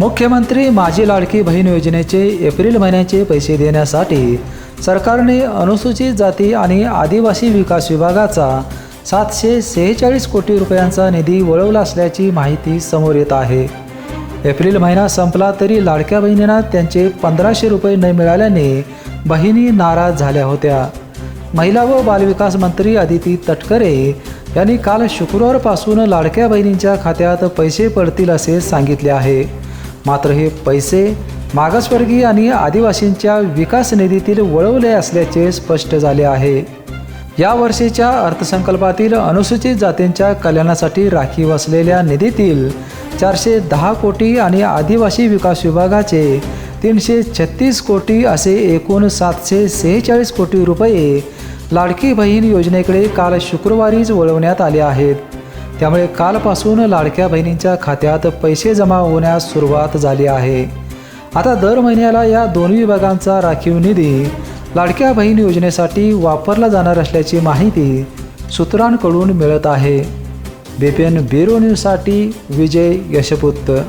मुख्यमंत्री माझी लाडकी बहीण योजनेचे एप्रिल महिन्याचे पैसे देण्यासाठी सरकारने अनुसूचित जाती आणि आदिवासी विकास विभागाचा सातशे सेहेचाळीस कोटी रुपयांचा निधी वळवला असल्याची माहिती समोर येत आहे. एप्रिल महिना संपला तरी लाडक्या बहिणींना त्यांचे पंधराशे रुपये न मिळाल्याने बहिणी नाराज झाल्या होत्या. महिला व बालविकास मंत्री अदिती तटकरे यांनी काल शुक्रवारपासून लाडक्या बहिणींच्या खात्यात पैसे पडतील असे सांगितले आहे. मात्र हे पैसे मागासवर्गीय आणि आदिवासींच्या विकास निधीतील वळवले असल्याचे स्पष्ट झाले आहे. या वर्षीच्या अर्थसंकल्पातील अनुसूचित जातींच्या कल्याणासाठी राखीव असलेल्या निधीतील चारशे दहा कोटी आणि आदिवासी विकास विभागाचे तीनशे छत्तीस कोटी असे एकूण सातशे सेहेचाळीस कोटी रुपये लाडकी बहीण योजनेकडे काल शुक्रवारीच वळवण्यात आले आहेत. त्यामुळे कालपासून लाडक्या बहिणींच्या खात्यात पैसे जमा होण्यास सुरुवात झाली आहे. आता दर महिन्याला या दोन्ही विभागांचा राखीव निधी लाडक्या बहीण योजनेसाठी वापरला जाणार असल्याची माहिती सूत्रांकडून मिळत आहे. बीपीएन ब्युरो न्यूजसाठी विजय यशपुत्र